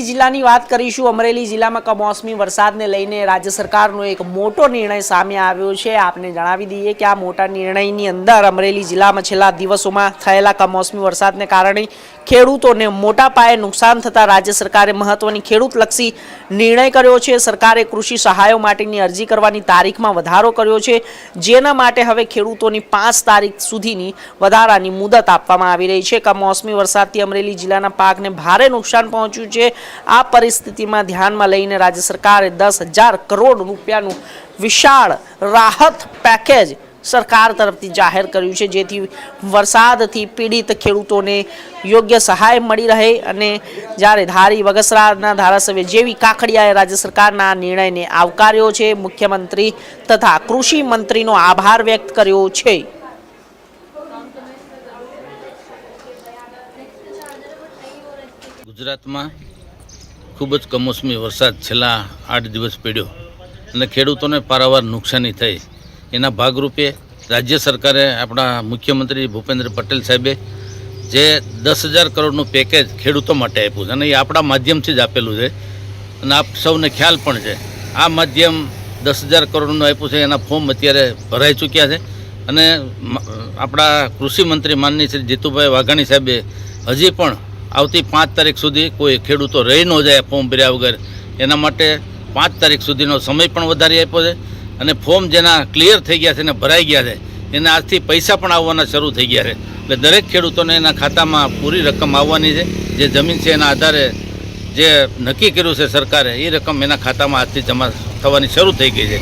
અમરેલી જિલ્લાની વાત કરીશું. અમરેલી જિલ્લામાં કમોસમી વરસાદને લઈને રાજ્ય સરકારનો એક મોટો નિર્ણય સામે આવ્યો છે. આપને જણાવી દઈએ કે આ મોટા નિર્ણયની અંદર અમરેલી જિલ્લામાં છેલ્લા દિવસોમાં થયેલા કમોસમી વરસાદને કારણે ખેડૂતોને મોટા પાયે નુકસાન થતાં રાજ્ય સરકારે મહત્વની ખેડૂતલક્ષી નિર્ણય કર્યો છે. સરકારે કૃષિ સહાયો માટેની અરજી કરવાની તારીખમાં વધારો કર્યો છે. જેના માટે હવે ખેડૂતોની પાંચ તારીખ સુધીની વધારાની મુદત આપવામાં આવી રહી છે. કમોસમી વરસાદથી અમરેલી જિલ્લાના પાકને ભારે નુકસાન પહોંચ્યું છે. આ પરિસ્થિતિમાં ધ્યાનમાં લઈને રાજ્ય સરકારે દસ હજાર કરોડ રૂપિયાનું વિશાળ રાહત પેકેજ સરકાર તરફથી જાહેર કર્યું છે. જેથી વરસાદથી પીડિત ખેડૂતોને યોગ્ય સહાય મળી રહે અને જ્યારે ધારી વગસરાના ધારાસભ્ય જેવી કાકડિયાએ રાજ્ય સરકારના નિર્ણયને આવકાર્યો છે, મુખ્યમંત્રી તથા કૃષિ મંત્રીનો આભાર વ્યક્ત કર્યો છે. ગુજરાતમાં ખૂબ જ કમોસમી વરસાદ છેલ્લા આઠ દિવસ પડ્યો અને ખેડૂતોને પારાવાર નુકસાની થઈ. એના ભાગરૂપે રાજ્ય સરકારે આપણા મુખ્યમંત્રી ભૂપેન્દ્ર પટેલ સાહેબે જે દસ હજાર કરોડનું પેકેજ ખેડૂતો માટે આપ્યું છે અને એ આપણા માધ્યમથી જ આપેલું છે અને આપ સૌને ખ્યાલ પણ છે. આ માધ્યમ દસ હજાર કરોડનું આપ્યું છે, એના ફોર્મ અત્યારે ભરાઈ ચૂક્યા છે અને આપણા કૃષિ મંત્રી માનની શ્રી જીતુભાઈ વાઘાણી સાહેબે હજી પણ આવતી પાંચ તારીખ સુધી કોઈ ખેડૂતો રહી ન જાય ફોર્મ ભર્યા વગર. એના માટે પાંચ તારીખ સુધીનો સમય પણ વધારી આપ્યો છે અને ફોર્મ જેના ક્લિયર થઈ ગયા છે અને ભરાઈ ગયા છે, એને આજથી પૈસા પણ આવવાના શરૂ થઈ ગયા છે. એટલે દરેક ખેડૂતોને એના ખાતામાં પૂરી રકમ આવવાની છે. જે જમીન છે એના આધારે જે નક્કી કર્યું છે સરકારે, એ રકમ એના ખાતામાં આજથી જમા થવાની શરૂ થઈ ગઈ છે.